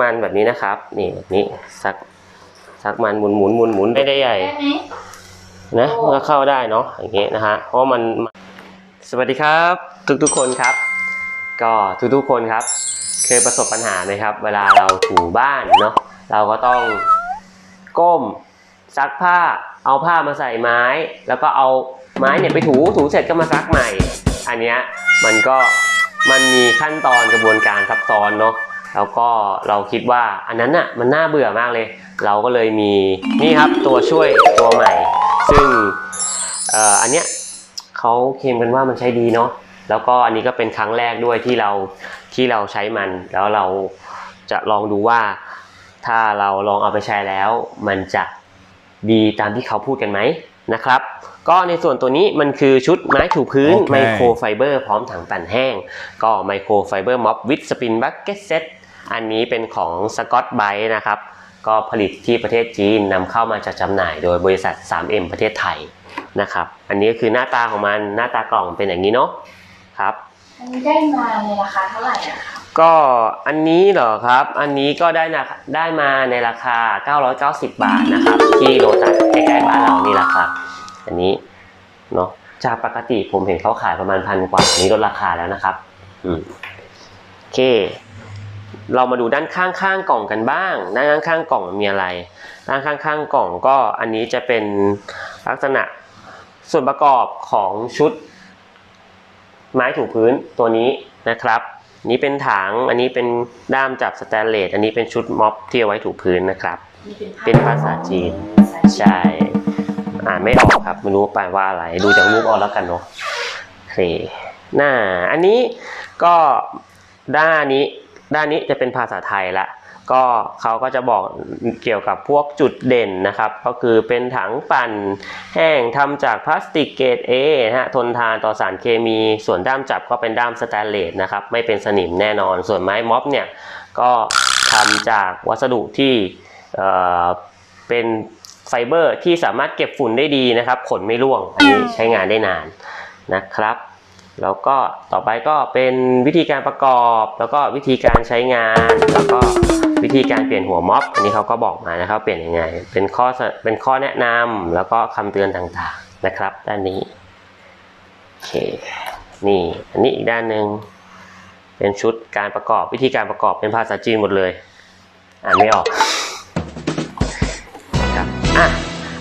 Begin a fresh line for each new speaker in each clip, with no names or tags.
มันแบบนี้นะครับ นี่แบบนี้ซักซักมันหมุนหมุนหมุนหมุนไม่ได้ใหญ่
ได้ไหม
นะมันก็เข้าได้เนาะอย่างเงี้ยนะฮะเพราะมันสวัสดีครับ ทุกทุกๆคนครับ ก็ทุกทุกๆคนครับ เคยประสบปัญหาไหมครับ เวลาเราถูบ้านเนาะเราก็ต้องก้มซักผ้า เอาผ้ามาใส่ไม้ แล้วก็เอาไม้เนี่ยไปถูถูเสร็จก็มาซักใหม่ อันเนี้ยมันก็มันมีขั้นตอนกระบวนการซับซ้อนเนาะ แล้วก็เราคิดว่าอันนั้นน่ะมันน่าเบื่อมากเลย เราก็เลยมีนี่ครับตัวช่วยตัวใหม่ ซึ่งเอ่ออันเนี้ยเขาเคลมกันว่ามันใช้ดีเนาะแล้วก็อันนี้ก็เป็นครั้งแรกด้วยที่เราที่เราใช้มัน แล้วเราจะลองดูว่า ถ้าเราลองเอาไปใช้แล้ว มันจะดีตามที่เขาพูดกันไหมนะครับ ก็ในส่วนตัวนี้มันคือชุดไม้ถูพื้น
โอเค
ไมโครไฟเบอร์พร้อมถังปั่นแห้ง ก็ไมโครไฟเบอร์ม็อบวิดสปินบักเก็ตเซต อันนี้เป็นของสกอตไบนะครับ ก็ผลิตที่ประเทศจีนนำเข้ามาจัดจำหน่ายโดยบริษัท 3M ประเทศไทยนะครับ อันนี้คือหน้าตาของมันหน้าตากล่องเป็นอย่างนี้เนาะครับ
อันนี้ได้มาในราคาเท่าไหร่อะคะ
ก็อันนี้เหรอครับ อันนี้ก็ได้นะได้มาในราคา 990 บาทนะครับ ที่โลตัสใกล้ๆบ้านเรานี่แหละครับ อันนี้เนาะจากปกติผมเห็นเขาขายประมาณพันกว่าอันนี้ลดราคาแล้วนะครับ อืมโอเค เรามาดูด้านข้างๆกล่องกันบ้าง ด้านข้างๆกล่องมีอะไร ด้านข้างๆกล่องก็อันนี้จะเป็นลักษณะส่วนประกอบของชุด ไม้ถูพื้นตัวนี้นะครับ นี่เป็นถัง อันนี้เป็นด้ามจับสแตนเลส อันนี้เป็นชุดม็อบที่เอาไว้ถูพื้นนะครับ
เป็น
ภาษาจีน ใช่ อ่านไม่ออกครับ ไม่รู้แปลว่าอะไร ดูจากรูปเอาแล้วกันเนาะโอเคหน้า อันนี้ก็ด้านนี้ ด้านนี้จะเป็นภาษาไทยละก็เขาก็จะบอกเกี่ยวกับพวกจุดเด่นนะครับ ก็คือเป็นถังปั่นแห้งทำจากพลาสติกเกรด A นะฮะทนทานต่อสารเคมี ส่วนด้ามจับก็เป็นด้ามสแตนเลสนะครับไม่เป็นสนิมแน่นอน ส่วนไม้ม็อบเนี่ยก็ทำจากวัสดุที่เอ่อเป็นไฟเบอร์ที่สามารถเก็บฝุ่นได้ดีนะครับ ขนไม่ร่วง อันนี้ใช้งานได้นานนะครับ แล้วก็ต่อไปก็เป็นวิธีการประกอบ แล้วก็วิธีการใช้งาน แล้วก็วิธีการเปลี่ยนหัวม็อบอันนี้เขาก็บอกมานะครับเปลี่ยนยังไง เป็นข้อเป็นข้อแนะนำแล้วก็คำเตือนต่างๆนะครับ ด้านนี้โอเคนี่อันนี้อีกด้านหนึ่งเป็นชุดการประกอบวิธีการประกอบเป็นภาษาจีนหมดเลยอ่านไม่ออกครับอะ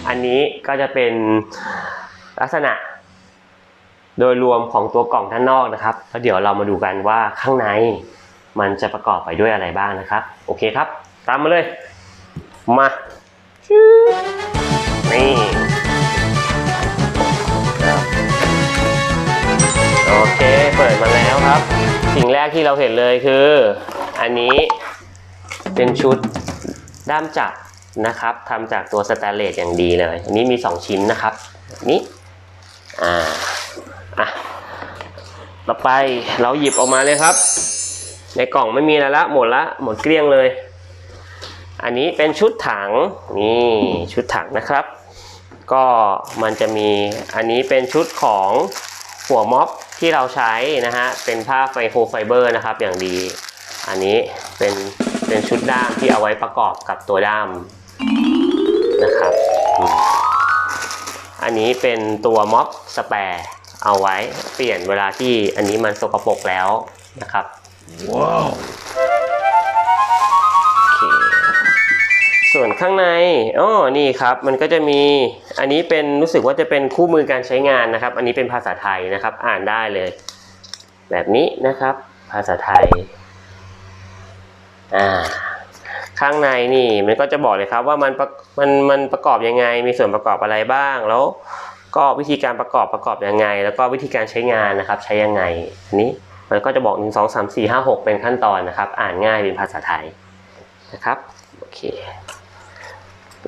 อันนี้ก็จะเป็นลักษณะ โดยรวมของตัวกล่องด้านนอกนะครับแล้วเดี๋ยวเรามาดูกันว่าข้างในมันจะประกอบไปด้วยอะไรบ้างนะครับ โอเคครับ ตามมาเลย มาชื่อนี่โอเคเปิดมาแล้วครับ สิ่งแรกที่เราเห็นเลยคือ อันนี้เป็นชุดด้ามจับนะครับทำจากตัวสแตนเลสอย่างดีเลย อันนี้มี 2 ชิ้นนะครับแบบนี้อ่า อะต่อไปเราหยิบออกมาเลยครับ ในกล่องไม่มีอะไรละหมดละหมดเกลี้ยงเลย อันนี้เป็นชุดถังนี่ชุดถังนะครับ ก็มันจะมีอันนี้เป็นชุดของหัวม็อบที่เราใช้นะฮะเป็นผ้าไฟโครไฟเบอร์นะครับอย่างดี อันนี้เป็นเป็นชุดด้ามที่เอาไว้ประกอบกับตัวด้ามนะครับ อันนี้เป็นตัวม็อบสแปร์ เอาไว้เปลี่ยนเวลาที่อันนี้มันสกปรกแล้วนะครับ
ว้าว
โอเคส่วนข้างในอ๋อนี่ครับ มันก็จะมี อันนี้เป็นรู้สึกว่าจะเป็นคู่มือการใช้งานนะครับ อันนี้เป็นภาษาไทยนะครับ อ่านได้เลย แบบนี้นะครับ ภาษาไทย อ่า ข้างในนี่ มันก็จะบอกเลยครับว่ามันประมันมันประกอบยังไง มีส่วนประกอบอะไรบ้าง แล้ว ก็วิธีการประกอบประกอบยังไง แล้วก็วิธีการใช้งานนะครับ ใช้ยังไงอันนี้มันก็จะบอก 1 2 3 4 5 6 เป็นขั้นตอนนะครับ อ่านง่ายเป็นภาษาไทยนะครับโอเค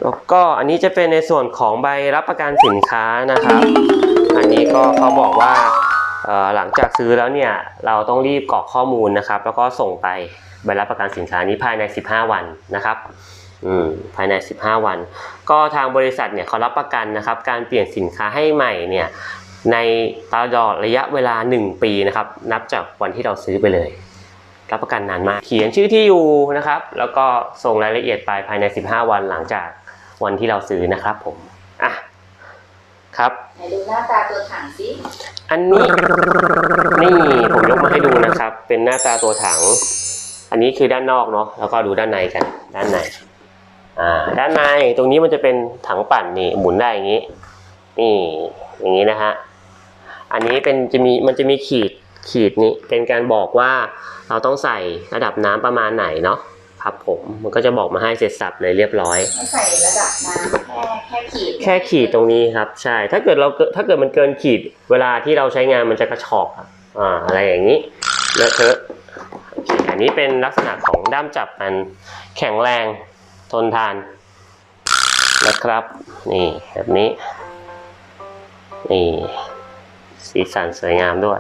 แล้วก็อันนี้จะเป็นในส่วนของใบรับประกันสินค้านะครับ อันนี้ก็เขาบอกว่าหลังจากซื้อแล้วเนี่ยเราต้องรีบกรอกข้อมูลนะครับ แล้วก็ส่งไปใบรับประกันสินค้านี้ภายใน 15 วันนะครับ ภายใน 15 วัน ก็ทางบริษัทเนี่ยเขารับประกันนะครับ การเปลี่ยนสินค้าให้ใหม่เนี่ยในตลอดระยะเวลา 1 ปีนะครับ นับจากวันที่เราซื้อไปเลย รับประกันนานมาก เขียนชื่อที่อยู่นะครับ แล้วก็ส่งรายละเอียดไปภายใน 15 วันหลังจากวันที่เราซื้อนะครับผมอะครับ
ไหนดูหน้าตาตัวถังสิ
อันนี้นี่ผมยกมาให้ดูนะครับ เป็นหน้าตาตัวถัง อันนี้คือด้านนอกเนาะแล้วก็ดูด้านในกัน ด้านในอ่า ด้านในตรงนี้มันจะเป็นถังปั่นนี่หมุนได้อย่างนี้ นี่อย่างนี้นะฮะอันนี้เป็นจะมีมันจะมีขีดขีดนี้เป็นการบอกว่าเราต้องใส่ระดับน้ำประมาณไหนเนาะครับผมมันก็จะบอกมาให้เสร็จสับเลยเรียบร้อย
ไม่ใส่ระดับน้ำแค่แค่ขีด
แค่ขีดตรงนี้ครับ ใช่ถ้าเกิดเราเกิดถ้าเกิดมันเกินขีด เวลาที่เราใช้งานมันจะกระชอกครับอ่าอะไรอย่างนี้เลอะเทอะโอเคอันนี้เป็นลักษณะของด้ามจับมันแข็งแรงทนทาน นะครับ นี่แบบนี้ นี่สีสันสวยงามด้วย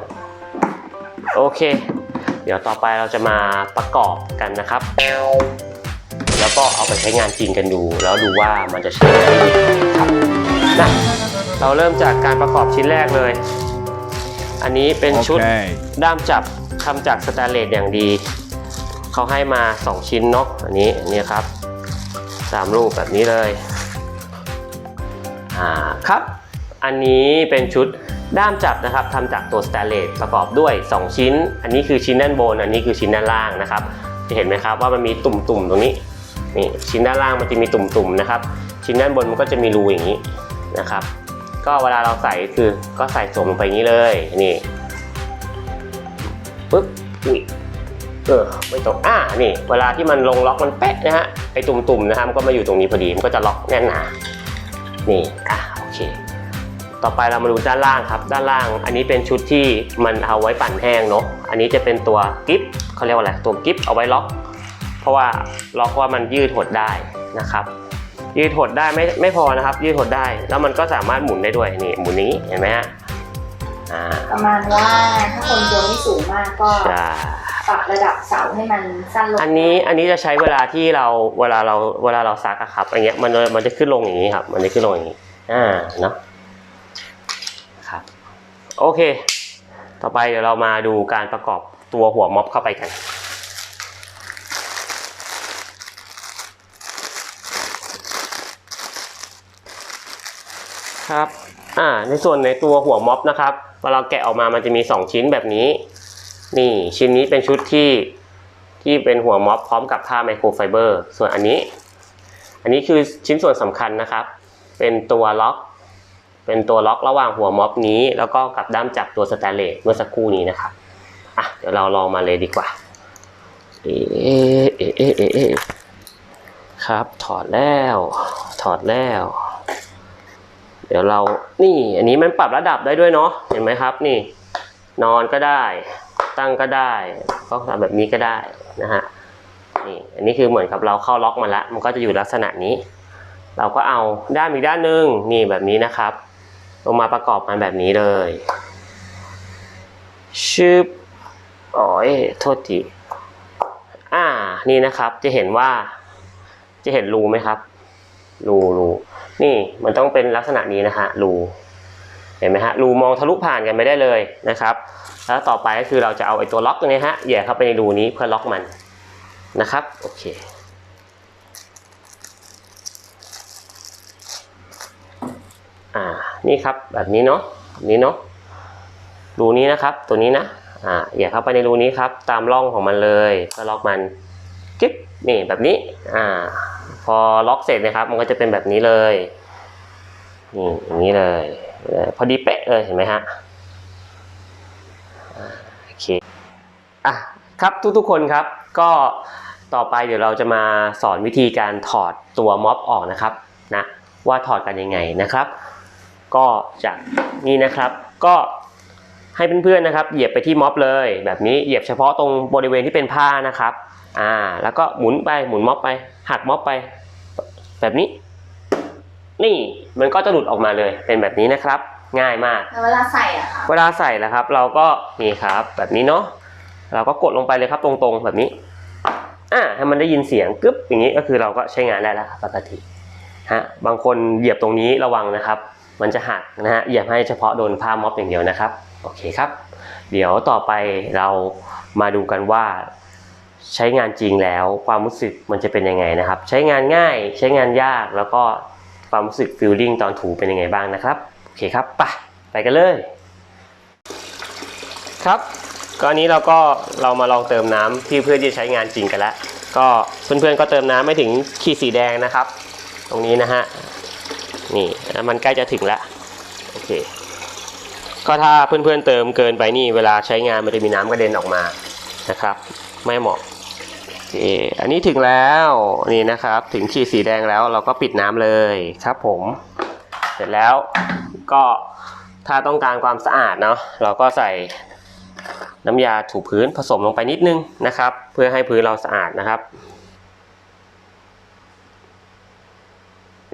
โอเค เดี๋ยวต่อไปเราจะมาประกอบกันนะครับ แล้วก็เอาไปใช้งานจริงกันดู แล้วดูว่ามันจะใช้ได้ดีครับนะเราเริ่มจากการประกอบชิ้นแรกเลย อันนี้เป็นชุด
Okay.
ด้ามจับทำจากสแตนเลสอย่างดี เขาให้มา 2 ชิ้นเนาะอันนี้อันนี้ครับสามรูปแบบนี้เลย อ่าครับ อันนี้เป็นชุดด้ามจับนะครับทำจากตัวสแตนเลสประกอบด้วย 2 ชิ้น อันนี้คือชิ้นด้านบน อันนี้คือชิ้นด้านล่างนะครับ จะเห็นไหมครับว่ามันมีตุ่มๆตรงนี้นี่ชิ้นด้านล่างมันจะมีตุ่มๆนะครับ ชิ้นด้านบนมันก็จะมีรูอย่างนี้นะครับ ก็เวลาเราใส่คือก็ใส่สวมลงไปอย่างนี้เลยนี่ปึ๊บอุ้ยเออไม่ตกอ่านี่ เวลาที่มันลงล็อกมันเป๊ะนะฮะไอ้ตุ่มๆนะครับมันก็มาอยู่ตรงนี้พอดีมันก็จะล็อกแน่นหนา นี่อะโอเค ต่อไปเรามาดูด้านล่างครับ ด้านล่าง อันนี้เป็นชุดที่มันเอาไว้ปั่นแห้งเนาะอันนี้จะเป็นตัวกิฟเขาเรียกว่าอะไรตัวกิฟเอาไว้ล็อก เพราะว่าล็อกว่ามันยืดหดได้นะครับยืดหดได้ไม่ไม่พอนะครับ ยืดหดได้ แล้วมันก็สามารถหมุนได้ด้วยนี่หมุนนี้เห็นไหมฮะอ่า
ประมาณว่าถ้าคนตัวไม่สูงมากก็
ใช่
ปรับระดับเสาให้มันสั้นลง
อันนี้อันนี้จะใช้เวลาที่เราเวลาเราเวลาเราซักอะครับอันเนี้ยมันมันจะขึ้นลงอย่างนี้ครับ มันจะขึ้นลงอย่างนี้อ่าเนาะครับโอเค ต่อไปเดี๋ยวเรามาดูการประกอบตัวหัวม็อบเข้าไปกันครับอ่าในส่วนในตัวหัวม็อบนะครับเวลาเราแกะออกมามันจะมี 2 ชิ้นแบบนี้ นี่ชิ้นนี้เป็นชุดที่ที่เป็นหัวม็อบพร้อมกับผ้าไมโครไฟเบอร์ ส่วนอันนี้ อันนี้คือชิ้นส่วนสำคัญนะครับ เป็นตัวล็อก เป็นตัวล็อกระหว่างหัวม็อบนี้ แล้วก็กับด้ามจับตัวสแตนเลสเมื่อสักครู่นี้นะครับอะเดี๋ยวเราลองมาเลยดีกว่า เอเอ๊ะเอ๊ะเอ๊ะเอ๊ะครับ ถอดแล้ว ถอดแล้ว เดี๋ยวเรา นี่ อันนี้มันปรับระดับได้ด้วยเนาะ เห็นไหมครับ นี่ นอนก็ได้ ตั้งก็ได้ก็ทำแบบนี้ก็ได้นะฮะนี่อันนี้คือเหมือนกับเราเข้าล็อกมาแล้วมันก็จะอยู่ลักษณะนี้ เราก็เอาด้านอีกด้านหนึ่งนี่แบบนี้นะครับ ลงมาประกอบกันแบบนี้เลยชึบอ๋อยโทษทีอ่านี่นะครับจะเห็นว่า จะเห็นรูไหมครับรูรูนี่มันต้องเป็นลักษณะนี้นะฮะรู ห็นไหมฮะรูมองทะลุผ่านกันไม่ได้เลยนะครับแล้วต่อไปก็คือเราจะเอาไอ้ตัวล็อกตรงนี้ฮะแย่เข้าไปในรูนี้เพื่อล็อกมันนะครับโอเคอ่านี่ครับแบบนี้เนาะแบบนี้เนาะรูนี้นะครับตัวนี้นะอ่าอย่าเข้าไปในรูนี้ครับ ตามร่องของมันเลยเพื่อล็อกมันกิ๊บนี่แบบนี้อ่าพอล็อกเสร็จนะครับ มันก็จะเป็นแบบนี้เลยนี่อย่างนี้เลย พอดีเป๊ะเลยเห็นไหมฮะโอเคอะครับทุกๆคนครับก็ต่อไปเดี๋ยวเราจะมาสอนวิธีการถอดตัวม็อบออกนะครับนะว่าถอดกันยังไงนะครับ ก็จากนี่นะครับก็ให้เพื่อนๆนะครับ เหยียบไปที่ม็อบเลย แบบนี้เหยียบเฉพาะตรงบริเวณที่เป็นผ้านะครับอ่าแล้วก็หมุนไปหมุนม็อบไปหักม็อบไป แบบนี้ นี่มันก็จะหลุดออกมาเลยเป็นแบบนี้นะครับ ง่ายมาก
แล้วเวลาใส่อะค่ะ
เวลาใส่นะครับ เราก็นี่ครับ แบบนี้เนาะเราก็กดลงไปเลยครับตรงๆแบบนี้อ่าให้มันได้ยินเสียงกึ๊บอย่างนี้ก็คือเราก็ใช้งานได้แล้วครับปกติฮะบางคนเหยียบตรงนี้ระวังนะครับ มันจะหักนะฮะเหยียบให้เฉพาะโดนผ้าม็อบอย่างเดียวนะครับโอเคครับ เดี๋ยวต่อไปเรามาดูกันว่าใช้งานจริงแล้วความรู้สึกมันจะเป็นยังไงนะครับ ใช้งานง่ายใช้งานยากแล้วก็ ความรู้สึกฟีลลิ่งตอนถูเป็นยังไงบ้างนะครับ โอเคครับไปไปกันเลย ครับก็อันนี้เราก็เรามาลองเติมน้ำที่เพื่อที่จะใช้งานจริงกันแล้ว ก็เพื่อนๆก็เติมน้ำไม่ถึงขีดสีแดงนะครับ ตรงนี้นะฮะนี่มันใกล้จะถึงแล้วโอเคก็ถ้าเพื่อนๆเติมเกินไปนี่เวลาใช้งานมันจะมีน้ำกระเด็นออกมานะครับ ไม่เหมาะ เค อันนี้ถึงแล้วนี่นะครับ ถึงขีดสีแดงแล้วเราก็ปิดน้ำเลยครับผม เสร็จแล้วก็ถ้าต้องการความสะอาดเนาะเราก็ใส่น้ำยาถูพื้นผสมลงไปนิดนึงนะครับ เพื่อให้พื้นเราสะอาดนะครับ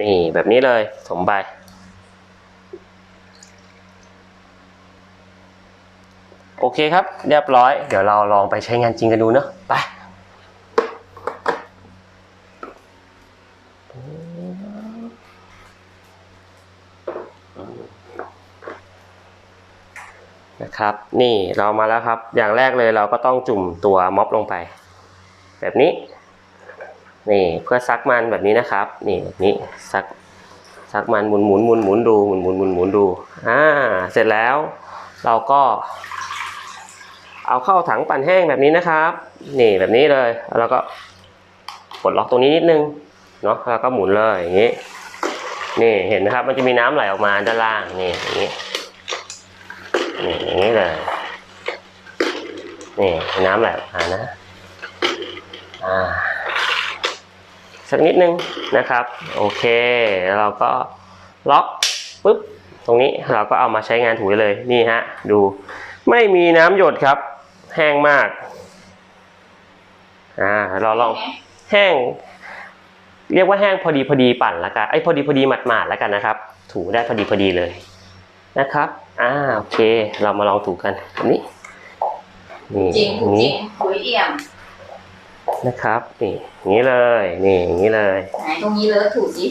นี่แบบนี้เลยสมไปโอเคครับ เรียบร้อย เดี๋ยวเราลองไปใช้งานจริงกันดูเนอะไป ครับ นี่เรามาแล้วครับ อย่างแรกเลยเราก็ต้องจุ่มตัวม็อบลงไป แบบนี้ นี่เพื่อซักมันแบบนี้นะครับ นี่แบบนี้ซักซักมันหมุนหมุนหมุนหมุนดูหมุนหมุนหมุนหมุนดูอ่าเสร็จแล้ว เราก็ เอาเข้าถังปั่นแห้งแบบนี้นะครับ นี่แบบนี้เลยแล้วก็กดล็อกตรงนี้นิดนึงเนาะแล้วก็หมุนเลยอย่างนี้นี่เห็นไหมครับ มันจะมีน้ำไหลออกมาด้านล่างนี่อย่างนี้ นี่อย่างนี้เลยนี่น้ำไหลออกมานะอ่าสักนิดนึงนะครับ โอเคแล้วเราก็ล็อกปุ๊บตรงนี้เราก็เอามาใช้งานถูเลยนี่ฮะดูไม่มีน้ำหยดครับ แห้งมากอ่าเราลองแห้ง เรียกว่าแห้งพอดีพอดีปั่นละกันไอ้พอดีพอดีหมาดหมาดๆแล้วกันนะครับ ถูได้พอดีพอดีเลยนะครับ อ่าโอเค เรามาลองถูกันแบบนี้นี่
จริง
อ
ถู
ย่าง
จริ
นี้
งหุยเอี่ยม
นะครับนี่อย่างนี้เลยนี่อย่างนี้เลย
ไหนตรงนี้เลอะถูสิ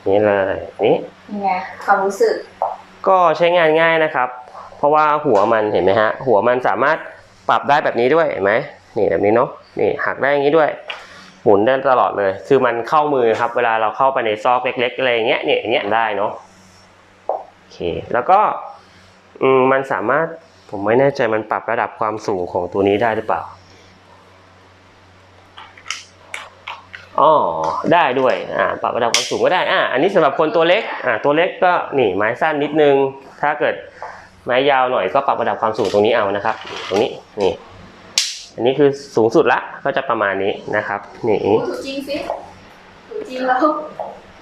อย่างนี้เลยนี่
ยังไงความรู้สึก
ก็ใช้งานง่ายนะครับ เพราะว่าหัวมันเห็นไหมฮะ หัวมันสามารถปรับได้แบบนี้ด้วยเห็นไหมนี่แบบนี้เนาะนี่หักได้อย่างนี้ด้วย หมุนได้ตลอดเลย คือมันเข้ามือครับ เวลาเราเข้าไปในซอกเล็ก ๆ อะไรอย่างเงี้ยเนี่ยอย่างเงี้ยได้เนาะโอ เค แล้วก็อืมมันสามารถผมไม่แน่ใจมันปรับระดับความสูงของตัวนี้ได้หรือเปล่าอ๋อได้ด้วยอ่าปรับระดับความสูงก็ได้อ่าอันนี้สำหรับคนตัวเล็กอ่าตัวเล็กก็นี่ไม้สั้นนิดนึง ถ้าเกิดไม้ยาวหน่อยก็ปรับระดับความสูงตรงนี้เอานะครับ ตรงนี้นี่อันนี้คือสูงสุดละก็จะประมาณนี้นะครับนี่
ถูจริงสิถูจริงแล้ว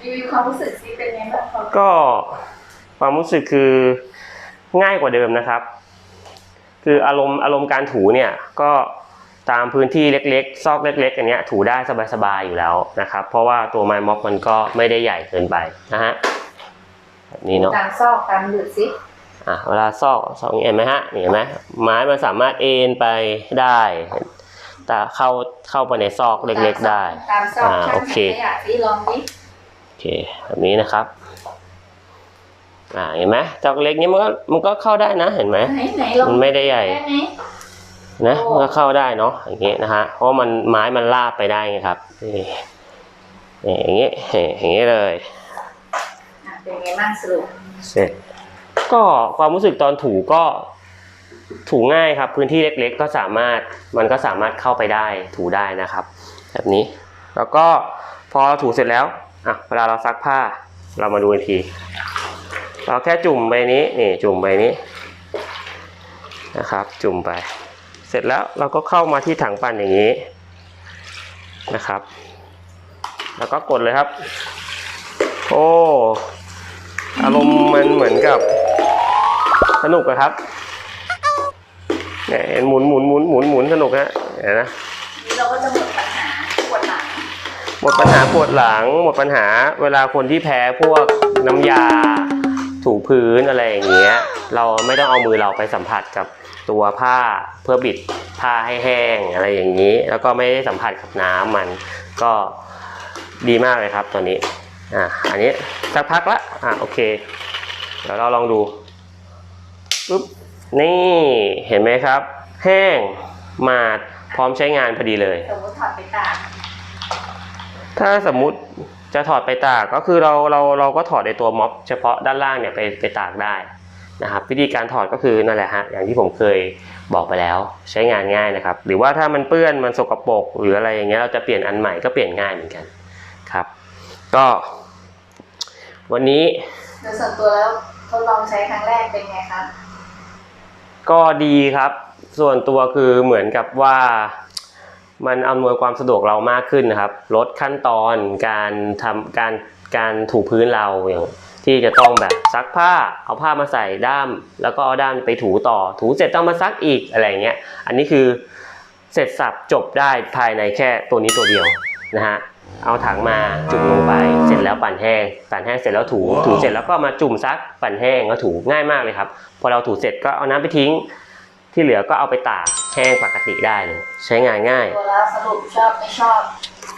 รีวิวความรู้สึกสิเป็นไงบ้างความ
ก็ ความรู้สึกคือง่ายกว่าเดิมนะครับ คืออารมณ์อารมณ์การถูเนี่ยก็ตามพื้นที่เล็กๆ ซอกเล็ก ๆ อันเนี้ยถูได้สบายๆอยู่แล้วนะครับ เพราะว่าตัวไม้ม็อบมันก็ไม่ได้ใหญ่เกินไปนะฮะแบบนี้เนาะ
ตามซอกตามหยุดสิ
อะเวลาซอกซอกนี้เห็นไหมฮะนี่เห็นไหมไม้มันสามารถเอ็นไปได้แต่เข้าเข้าไปในซอกเล็ก ๆ ได้
ตามซอก
อ่า
ช่าง
โอเค
ขยะสิลองดิ
โอเคแบบนี้นะครับ อ่าเห็นไหมจอกเล็กนี้มันก็มันก็เข้าได้นะเห็นไหม
ไหนไหนลอง
มันไม่ได้ใหญ่
ได้ไหม
นะ
โอ้
มันก็เข้าได้เนาะอย่างเงี้ยนะฮะเพราะมันไม้มันลาบไปได้ไงครับนี่นี่อย่างเงี้ยอย่างเงี้ยเลย
อะเป็นไงบ้างสรุป
เสร็จก็ความรู้สึกตอนถูก็ถูง่ายครับพื้นที่เล็กๆ ก็สามารถมันก็สามารถเข้าไปได้ถูได้นะครับ แบบนี้แล้วก็พอถูเสร็จแล้วอะเวลาเราซักผ้าเรามาดูอีกที เราแค่จุ่มไปนี้นี่จุ่มไปนี้นะครับ จุ่มไป เสร็จแล้วเราก็เข้ามาที่ถังปั่นอย่างนี้นะครับ แล้วก็กดเลยครับ โอ้อารมณ์มันเหมือนกับสนุกอะครับเนี่ยเห็นหมุนหมุนหมุนหมุนหมุนสนุกฮะเห็นนะ
นี่เราก็จะหมดปัญหาปวดหลัง
หมดปัญหาปวดหลัง หมดปัญหาเวลาคนที่แพ้พวกน้ำยา ถูพื้นอะไรอย่างเงี้ย เราไม่ต้องเอามือเราไปสัมผัสกับตัวผ้าเพื่อบิดผ้าให้แห้งอะไรอย่างนี้ แล้วก็ไม่ได้สัมผัสกับน้ำมันก็ดีมากเลยครับตัวนี้อะอันนี้สักพักละอะโอเค เดี๋ยวเราลองดูปุ๊บนี่เห็นไหมครับ แห้งหมาดพร้อมใช้งานพอดีเลย
สมมติถอดไปตาก
ถ้าสมมุติ จะถอดไปตากก็คือเราเราเราก็ถอดในตัวม็อบเฉพาะด้านล่างเนี่ยไปไปตากได้นะครับวิธีการถอดก็คือนั่นแหละฮะอย่างที่ผมเคยบอกไปแล้วใช้งานง่ายนะครับ หรือว่าถ้ามันเปื้อนมันสกปรกหรืออะไรอย่างเงี้ยเราจะเปลี่ยนอันใหม่ก็เปลี่ยนง่ายเหมือนกันครับ ก็ วันนี้
โดยส่วนตัวแล้วทดลองใช้ครั้งแรกเป็นไงคะ
ก็ดีครับ ส่วนตัวคือเหมือนกับว่า มันอำนวยความสะดวกเรามากขึ้นนะครับ ลดขั้นตอนการทำการการถูพื้นเราอย่างที่จะต้องแบบซักผ้าเอาผ้ามาใส่ด้าม แล้วก็เอาด้ามไปถูต่อ ถูเสร็จต้องมาซักอีกอะไรเงี้ยอันนี้คือเสร็จสับจบได้ภายในแค่ตัวนี้ตัวเดียวนะฮะเอาถังมาจุ่มลงไป เสร็จแล้วปั่นแห้ง ปั่นแห้งเสร็จแล้วถู ถูเสร็จแล้วก็มาจุ่มซัก ปั่นแห้งก็ถูง่ายมากเลยครับ พอเราถูเสร็จก็เอาน้ำไปทิ้ง ที่เหลือก็เอาไปตากแห้งปกติได้เลยใช้งานง่าย
ตัวแล้วสรุปชอบไม่ชอบ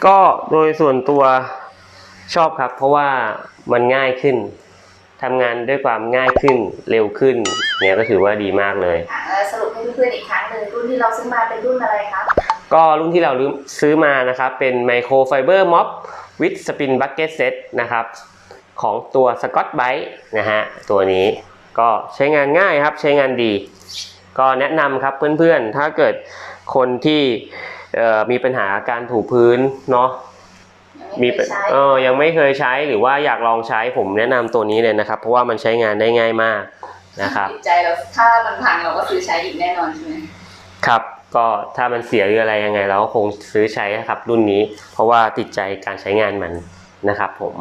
ก็โดยส่วนตัวชอบครับ เพราะว่ามันง่ายขึ้นทำงานด้วยความง่ายขึ้นเร็วขึ้น เนี่ยก็ถือว่าดีมากเลย
อะแล้วสรุปให้เพื่อนๆอีกครั้งหนึ่งรุ่นที่เราซื้อมาเป็นรุ่นอะไรครับ
ก็รุ่นที่เราซื้อมานะครับ เป็นไมโครไฟเบอร์ม็อบวิดสปินบักเก็ตเซตนะครับ ของตัวสกอตไบต์นะฮะ ตัวนี้ก็ใช้งานง่ายครับใช้งานดี ก็แนะนำครับเพื่อนๆ ถ้าเกิดคนที่เอ่อมีปัญหาการถูพื้นเนาะ
ยัง
มี
ไม่เค
เป็น
ยใช้
เออยังไม่เคยใช้หรือว่าอยากลองใช้ผมแนะนำตัวนี้เลยนะครับ เพราะว่ามันใช้งานได้ง่ายมากนะครับ
ติดใจเราถ้ามันพังเราก็ซื้อใช้อีกแน่นอนใช่ไหม
ครับก็ถ้ามันเสียหรืออะไรยังไง เราก็คงซื้อใช้นะครับ รุ่นนี้ เพราะว่าติดใจการใช้งานมันนะครับผม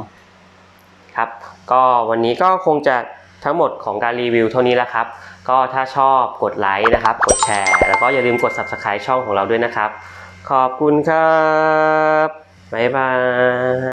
ครับ ก็วันนี้ก็คงจะทั้งหมดของการรีวิวเท่านี้แล้วครับ ก็ถ้าชอบกดไลค์นะครับ กดแชร์ แล้วก็อย่าลืมกด subscribe ช่องของเราด้วยนะครับ ขอบคุณครับ บ๊ายบาย